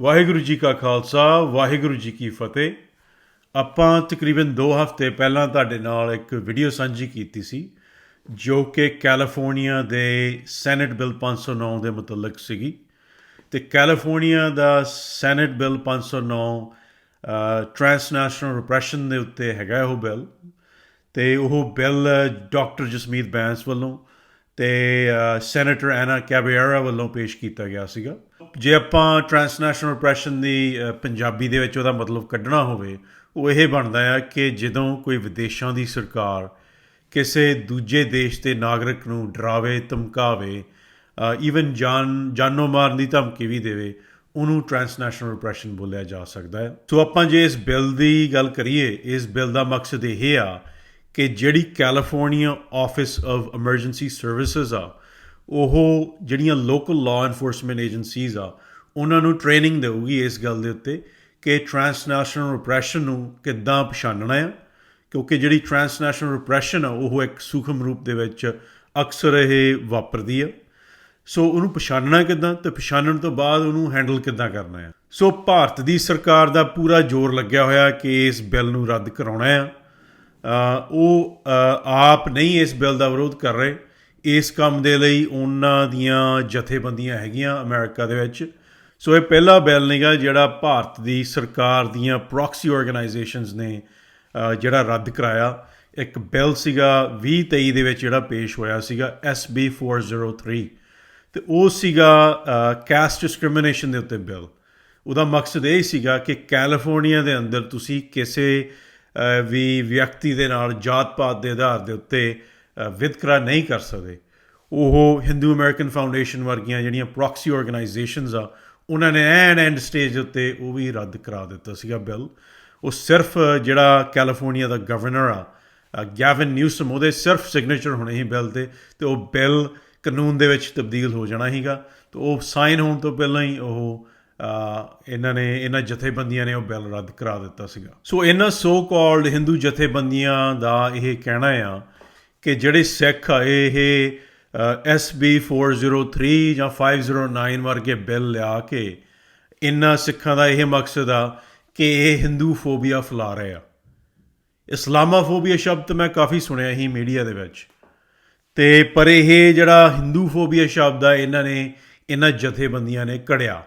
ਵਾਹਿਗੁਰੂ ਜੀ ਕਾ ਖਾਲਸਾ, ਵਾਹਿਗੁਰੂ ਜੀ ਕੀ ਫਤਿਹ। ਆਪਾਂ ਤਕਰੀਬਨ 2 ਹਫ਼ਤੇ ਪਹਿਲਾਂ ਤੁਹਾਡੇ ਨਾਲ ਇੱਕ ਵੀਡੀਓ ਸਾਂਝੀ ਕੀਤੀ ਸੀ, ਜੋ ਕਿ ਕੈਲੀਫੋਰਨੀਆ ਦੇ ਸੈਨੇਟ ਬਿੱਲ 509 ਦੇ ਮੁਤਲਕ ਸੀਗੀ। ਤੇ ਕੈਲੀਫੋਰਨੀਆ ਦਾ ਸੈਨੇਟ ਬਿੱਲ 509 ਟ੍ਰਾਂਸਨੈਸ਼ਨਲ ਰਿਪਰੈਸ਼ਨ ਦੇ ਉੱਤੇ ਹੈਗਾ ਉਹ ਬਿੱਲ। ਤੇ ਉਹ ਬਿੱਲ ਡਾਕਟਰ ਜਸਮੀਤ ਬੈਂਸ ਵੱਲੋਂ ਤੇ ਸੈਨੇਟਰ ਐਨਾ ਕੈਬੇਰਾ ਵੱਲੋਂ ਪੇਸ਼ ਕੀਤਾ ਗਿਆ ਸੀਗਾ। ਜੇ ਆਪਾਂ ਟ੍ਰਾਂਸਨੈਸ਼ਨਲ ਰਿਪਰੈਸ਼ਨ ਦੀ ਪੰਜਾਬੀ ਦੇ ਵਿੱਚ ਉਹਦਾ ਮਤਲਬ ਕੱਢਣਾ ਹੋਵੇ, ਉਹ ਇਹ ਬਣਦਾ ਆ ਕਿ ਜਦੋਂ ਕੋਈ ਵਿਦੇਸ਼ਾਂ ਦੀ ਸਰਕਾਰ ਕਿਸੇ ਦੂਜੇ ਦੇਸ਼ ਦੇ ਨਾਗਰਿਕ ਨੂੰ ਡਰਾਵੇ, ਧਮਕਾਵੇ ਈਵਨ ਜਾਨ, ਜਾਨੋਂ ਮਾਰਨ ਦੀ ਧਮਕੀ ਵੀ ਦੇਵੇ, ਉਹਨੂੰ ਟ੍ਰਾਂਸਨੈਸ਼ਨਲ ਰਿਪਰੈਸ਼ਨ ਬੋਲਿਆ ਜਾ ਸਕਦਾ ਹੈ। ਸੋ ਆਪਾਂ ਜੇ ਇਸ ਬਿੱਲ ਦੀ ਗੱਲ ਕਰੀਏ, ਇਸ ਬਿੱਲ ਦਾ ਮਕਸਦ ਇਹ ਆ ਕਿ ਜਿਹੜੀ California office of emergency services ਆ, ਉਹ ਜਿਹੜੀਆਂ ਲੋਕਲ ਲਾਅ ਐਨਫੋਰਸਮੈਂਟ ਏਜੰਸੀਜ਼ ਆ, ਉਹਨਾਂ ਨੂੰ ਟ੍ਰੇਨਿੰਗ ਦੇਊਗੀ ਇਸ ਗੱਲ ਦੇ ਉੱਤੇ ਕਿ ਟ੍ਰਾਂਸਨੈਸ਼ਨਲ ਰਿਪਰੈਸ਼ਨ ਨੂੰ ਕਿੱਦਾਂ ਪਛਾਣਨਾ ਆ, ਕਿਉਂਕਿ ਜਿਹੜੀ ਟ੍ਰਾਂਸਨੈਸ਼ਨਲ ਰਿਪਰੈਸ਼ਨ ਆ, ਉਹ ਇੱਕ ਸੂਖਮ ਰੂਪ ਦੇ ਵਿੱਚ ਅਕਸਰ ਇਹ ਵਾਪਰਦੀ ਆ। ਸੋ ਉਹਨੂੰ ਪਛਾਣਨਾ ਕਿੱਦਾਂ ਤੇ ਪਛਾਣਨ ਤੋਂ ਬਾਅਦ ਉਹਨੂੰ ਹੈਂਡਲ ਕਿੱਦਾਂ ਕਰਨਾ ਆ। ਸੋ ਭਾਰਤ ਦੀ ਸਰਕਾਰ ਦਾ ਪੂਰਾ ਜ਼ੋਰ ਲੱਗਿਆ ਹੋਇਆ ਕਿ ਇਸ ਬਿੱਲ ਨੂੰ ਰੱਦ ਕਰਾਉਣਾ ਆ। ਉਹ ਆਪ ਨਹੀਂ ਇਸ ਬਿੱਲ ਦਾ ਵਿਰੋਧ ਕਰ ਰਹੇ। ਇਸ ਕੰਮ ਦੇ ਲਈ ਉਹਨਾਂ ਦੀਆਂ ਜਥੇਬੰਦੀਆਂ ਹੈਗੀਆਂ ਅਮਰੀਕਾ ਦੇ ਵਿੱਚ। ਸੋ ਇਹ ਪਹਿਲਾ ਬਿੱਲ ਨਹੀਂਗਾ ਜਿਹੜਾ ਭਾਰਤ ਦੀ ਸਰਕਾਰ ਦੀਆਂ ਪ੍ਰੋਕਸੀ ਆਰਗੇਨਾਈਜੇਸ਼ਨਸ ਨੇ ਜਿਹੜਾ ਰੱਦ ਕਰਾਇਆ। ਇੱਕ ਬਿੱਲ ਸੀਗਾ 2023 ਦੇ ਵਿੱਚ ਜਿਹੜਾ ਪੇਸ਼ ਹੋਇਆ ਸੀਗਾ SB 403 ਤੇ ਉਹ ਸੀਗਾ ਕੈਸਟ ਡਿਸਕ੍ਰਿਮੀਨੇਸ਼ਨ ਦੇ ਉੱਤੇ ਬਿੱਲ। ਉਹਦਾ ਮਕਸਦ ਇਹ ਸੀਗਾ ਕਿ ਕੈਲੀਫੋਰਨੀਆ ਦੇ ਅੰਦਰ ਤੁਸੀਂ ਕਿਸੇ ਵੀ ਵਿਅਕਤੀ ਦੇ ਨਾਲ ਜਾਤ-ਪਾਤ ਦੇ ਆਧਾਰ ਦੇ ਉੱਤੇ ਵਿਤਕਰਾ ਨਹੀਂ ਕਰ ਸਕਦੇ। ਉਹ ਹਿੰਦੂ ਅਮਰੀਕਨ ਫਾਊਂਡੇਸ਼ਨ ਵਰਗੀਆਂ ਜਿਹੜੀਆਂ ਪ੍ਰੋਕਸੀ ਆਰਗੇਨਾਈਜੇਸ਼ਨਸ ਆ ਉਹਨਾਂ ਨੇ ਐਂਡ ਐਂਡ ਸਟੇਜ ਉੱਤੇ ਉਹ ਵੀ ਰੱਦ ਕਰਾ ਦਿੱਤਾ ਸੀਗਾ ਬਿੱਲ। ਉਹ ਸਿਰਫ ਜਿਹੜਾ ਕੈਲੀਫੋਰਨੀਆ ਦਾ ਗਵਰਨਰ ਆ ਅ, ਗੈਵਨ ਨਿਊਸਮ ਉਹਦੇ ਸਿਰਫ ਸਿਗਨੇਚਰ ਹੋਣੇ ਸੀ ਬਿੱਲ ਤੇ ਤੇ ਉਹ ਬਿੱਲ ਕਾਨੂੰਨ ਦੇ ਵਿੱਚ ਤਬਦੀਲ ਹੋ ਜਾਣਾ ਸੀਗਾ। ਤੇ ਉਹ ਸਾਈਨ ਹੋਣ ਤੋਂ ਪਹਿਲਾਂ ਹੀ ਉਹ ਇਹਨਾਂ ਨੇ, ਇਹਨਾਂ ਜਥੇਬੰਦੀਆਂ ਨੇ ਉਹ ਬਿੱਲ ਰੱਦ ਕਰਾ ਦਿੱਤਾ ਸੀਗਾ। ਸੋ ਇਹਨਾਂ ਸੋ ਕਾਲਡ ਹਿੰਦੂ ਜਥੇਬੰਦੀਆਂ ਦਾ ਇਹ ਕਹਿਣਾ ਆ ਕਿ ਜਿਹੜੇ ਸਿੱਖ ਆ, ਇਹ SB 403 ਜਾਂ 509 ਵਰਗੇ ਬਿੱਲ ਲਿਆ ਕੇ ਇਹਨਾਂ ਸਿੱਖਾਂ ਦਾ ਇਹ ਮਕਸਦ ਆ ਕਿ ਇਹ ਹਿੰਦੂ ਫੋਬੀਆ ਫੈਲਾ ਰਹੇ ਆ। ਇਸਲਾਮਾਫੋਬੀਆ ਸ਼ਬਦ ਮੈਂ ਕਾਫੀ ਸੁਣਿਆ ਸੀ ਮੀਡੀਆ ਦੇ ਵਿੱਚ। ਤੇ ਪਰ ਇਹ ਜਿਹੜਾ ਹਿੰਦੂ ਫੋਬੀਆ ਸ਼ਬਦ ਆ, ਇਹਨਾਂ ਨੇ, ਇਹਨਾਂ ਜਥੇਬੰਦੀਆਂ ਨੇ ਕੜਿਆ।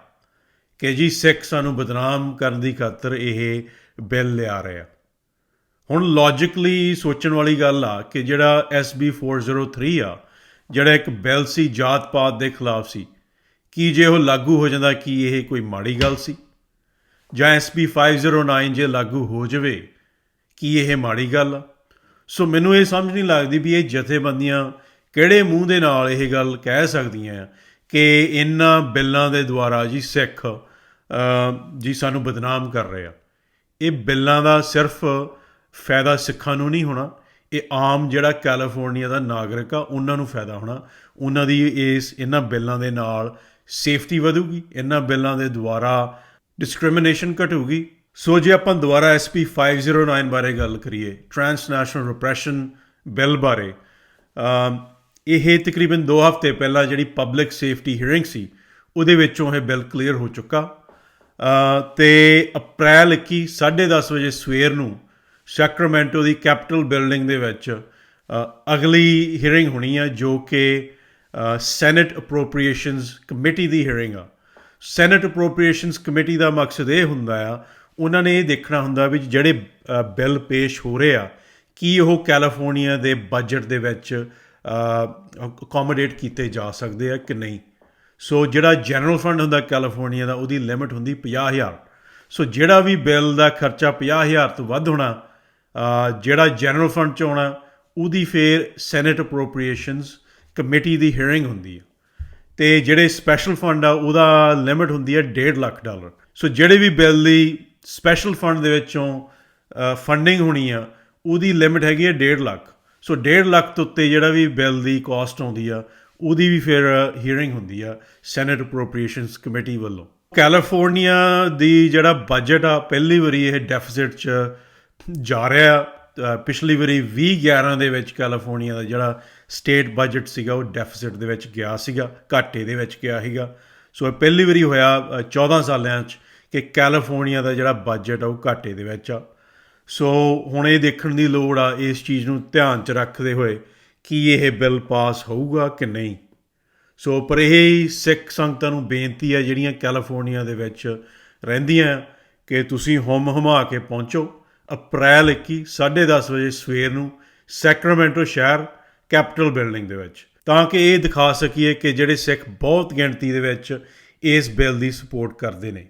ਕਿ ਜੀ ਸਿੱਖ ਸਾਨੂੰ ਬਦਨਾਮ ਕਰਨ ਦੀ ਖਾਤਰ ਇਹ ਬਿੱਲ ਲਿਆ ਰਿਹਾ ਹੁਣ ਲੌਜੀਕਲੀ ਸੋਚਣ ਵਾਲੀ ਗੱਲ ਆ ਕਿ ਜਿਹੜਾ SB 403 ਆ, ਜਿਹੜਾ ਇੱਕ ਬਿੱਲ ਸੀ ਜਾਤ ਪਾਤ ਦੇ ਖਿਲਾਫ ਸੀ, ਕੀ ਜੇ ਉਹ ਲਾਗੂ ਹੋ ਜਾਂਦਾ, ਕੀ ਇਹ ਕੋਈ ਮਾੜੀ ਗੱਲ ਸੀ? ਜਾਂ SB 509 ਜੇ ਲਾਗੂ ਹੋ ਜਾਵੇ, ਕੀ ਇਹ ਮਾੜੀ ਗੱਲ ਆ? ਸੋ ਮੈਨੂੰ ਇਹ ਸਮਝ ਨਹੀਂ ਲੱਗਦੀ ਵੀ ਇਹ ਜਥੇਬੰਦੀਆਂ ਕਿਹੜੇ ਮੂੰਹ ਦੇ ਨਾਲ ਇਹ ਗੱਲ ਕਹਿ ਸਕਦੀਆਂ ਆ ਕਿ ਇਹਨਾਂ ਬਿੱਲਾਂ ਦੇ ਦੁਆਰਾ ਜੀ ਸਿੱਖ ਜੀ ਸਾਨੂੰ ਬਦਨਾਮ ਕਰ ਰਹੇ ਆ। ਇਹ ਬਿੱਲਾਂ ਦਾ ਸਿਰਫ ਫਾਇਦਾ ਸਿੱਖਾਂ ਨੂੰ ਨਹੀਂ ਹੋਣਾ, ਇਹ ਆਮ ਜਿਹੜਾ ਕੈਲੀਫੋਰਨੀਆ ਦਾ ਨਾਗਰਿਕ ਆ, ਉਹਨਾਂ ਨੂੰ ਫਾਇਦਾ ਹੋਣਾ। ਉਹਨਾਂ ਦੀ ਇਸ, ਇਹਨਾਂ ਬਿੱਲਾਂ ਦੇ ਨਾਲ ਸੇਫਟੀ ਵਧੂਗੀ, ਇਹਨਾਂ ਬਿੱਲਾਂ ਦੇ ਦੁਆਰਾ ਡਿਸਕ੍ਰਿਮੀਨੇਸ਼ਨ ਘਟੂਗੀ। ਸੋ ਜੇ ਆਪਾਂ ਦੁਬਾਰਾ SP 509 ਬਾਰੇ ਗੱਲ ਕਰੀਏ, ਟ੍ਰਾਂਸਨੈਸ਼ਨਲ ਰਿਪਰੈਸ਼ਨ ਬਿੱਲ ਬਾਰੇ ਇਹ ਤਕਰੀਬਨ 2 ਹਫ਼ਤੇ ਪਹਿਲਾਂ ਜਿਹੜੀ ਪਬਲਿਕ ਸੇਫਟੀ ਹੀਅਰਿੰਗ ਸੀ ਉਹਦੇ ਵਿੱਚੋਂ ਇਹ ਬਿੱਲ ਕਲੀਅਰ ਹੋ ਚੁੱਕਾ। ਅ, ਤੇ ਅਪ੍ਰੈਲ 21 10:30 ਵਜੇ ਸਵੇਰ ਨੂੰ ਸੈਕਰਾਮੈਂਟੋ ਦੀ ਕੈਪੀਟਲ ਬਿਲਡਿੰਗ ਦੇ ਵਿੱਚ ਅਗਲੀ ਹੀਅਰਿੰਗ ਹੋਣੀ ਆ ਜੋ ਕਿ ਸੈਨੇਟ ਅਪਰੋਪਰੀਏਸ਼ਨਸ ਕਮੇਟੀ ਦੀ ਹੀਅਰਿੰਗ ਆ। ਸੈਨੇਟ ਅਪਰੋਪਰੀਏਸ਼ਨਸ ਕਮੇਟੀ ਦਾ ਮਕਸਦ ਇਹ ਹੁੰਦਾ ਆ ਉਹਨਾਂ ਨੇ ਇਹ ਦੇਖਣਾ ਹੁੰਦਾ ਵੀ ਜਿਹੜੇ ਬਿੱਲ ਪੇਸ਼ ਹੋ ਰਹੇ ਆ ਕੀ ਉਹ ਕੈਲੀਫੋਰਨੀਆ ਦੇ ਬਜਟ ਦੇ ਵਿੱਚ ਅਕੋਮੋਡੇਟ ਕੀਤੇ ਜਾ ਸਕਦੇ ਆ ਕਿ ਨਹੀਂ। ਸੋ ਜਿਹੜਾ ਜਨਰਲ ਫੰਡ ਹੁੰਦਾ ਕੈਲੀਫੋਰਨੀਆ ਦਾ, ਉਹਦੀ ਲਿਮਿਟ ਹੁੰਦੀ 50000 ਸੋ ਜਿਹੜਾ ਵੀ ਬਿੱਲ ਦਾ ਖਰਚਾ 50000 ਤੋਂ ਵੱਧ ਹੋਣਾ ਜਿਹੜਾ ਜਨਰਲ ਫੰਡ ਚ ਆਉਣਾ ਉਹਦੀ ਫੇਰ ਸੈਨੇਟ ਅਪਰੋਪਰੀਏਸ਼ਨਸ ਕਮੇਟੀ ਦੀ ਹੀਅਰਿੰਗ ਹੁੰਦੀ ਹੈ ਤੇ ਜਿਹੜੇ ਸਪੈਸ਼ਲ ਫੰਡ ਆ, ਉਹਦਾ ਲਿਮਿਟ ਹੁੰਦੀ ਹੈ 1.5 ਲੱਖ ਡਾਲਰ। ਸੋ ਜਿਹੜੇ ਵੀ ਬਿੱਲ ਦੀ ਸਪੈਸ਼ਲ ਫੰਡ ਦੇ ਵਿੱਚੋਂ ਫੰਡਿੰਗ ਹੋਣੀ ਆ, ਉਹਦੀ ਲਿਮਿਟ ਹੈਗੀ ਹੈ 1.5 ਲੱਖ। ਸੋ 1.5 ਲੱਖ ਤੋਂ ਉੱਤੇ ਜਿਹੜਾ ਵੀ ਬਿੱਲ ਦੀ ਕਾਸਟ ਆਉਂਦੀ ਆ ਉਹਦੀ ਵੀ ਫਿਰ ਹੀਅਰਿੰਗ ਹੁੰਦੀ ਆ ਸੈਨੇਟ ਅਪਰੋਪਰੀਏਸ਼ਨਸ ਕਮੇਟੀ ਵੱਲੋਂ ਕੈਲੀਫੋਰਨੀਆ ਦੀ ਜਿਹੜਾ ਬਜਟ ਆ ਪਹਿਲੀ ਵਾਰੀ ਇਹ ਡੈਫਿਸਿਟ 'ਚ ਜਾ ਰਿਹਾ ਪਿਛਲੀ ਵਾਰੀ 2011 ਦੇ ਵਿੱਚ ਕੈਲੀਫੋਰਨੀਆ ਦਾ ਜਿਹੜਾ ਸਟੇਟ ਬਜਟ ਸੀਗਾ ਉਹ ਡੈਫਿਸਿਟ ਦੇ ਵਿੱਚ ਗਿਆ ਸੀਗਾ ਘਾਟੇ ਦੇ ਵਿੱਚ ਗਿਆ ਸੀਗਾ ਸੋ ਇਹ ਪਹਿਲੀ ਵਾਰੀ ਹੋਇਆ ਅ, 14 ਸਾਲਿਆਂ 'ਚ ਕਿ ਕੈਲੀਫੋਰਨੀਆ ਦਾ ਜਿਹੜਾ ਬਜਟ ਆ ਉਹ ਘਾਟੇ ਦੇ ਵਿੱਚ ਆ ਸੋ ਹੁਣ ਇਹ ਦੇਖਣ ਦੀ ਲੋੜ ਆ ਇਸ ਚੀਜ਼ ਨੂੰ ਧਿਆਨ 'ਚ ਰੱਖਦੇ ਹੋਏ ਕਿ ਇਹ ਬਿੱਲ ਪਾਸ ਹੋਊਗਾ ਕਿ ਨਹੀਂ। ਸੋ ਪਰ ਇਹ ਸਿੱਖ ਸੰਗਤਾਂ ਨੂੰ ਬੇਨਤੀ ਹੈ ਜਿਹੜੀਆਂ ਕੈਲੀਫੋਰਨੀਆ ਦੇ ਵਿੱਚ ਰਹਿੰਦੀਆਂ ਕਿ ਤੁਸੀਂ ਹੁਮ ਹੁਮਾ ਕੇ ਪਹੁੰਚੋ। ਅਪ੍ਰੈਲ 21 10:30 ਵਜੇ ਸਵੇਰ ਨੂੰ ਸੈਕਰਾਮੈਂਟੋ ਸ਼ਹਿਰ ਕੈਪੀਟਲ ਬਿਲਡਿੰਗ ਦੇ ਵਿੱਚ। ਤਾਂ ਕਿ ਇਹ ਦਿਖਾ ਸਕੀਏ ਕਿ ਜਿਹੜੇ ਸਿੱਖ ਬਹੁਤ ਗਿਣਤੀ ਦੇ ਵਿੱਚ ਇਸ ਬਿੱਲ ਦੀ ਸਪੋਰਟ ਕਰਦੇ ਨੇ।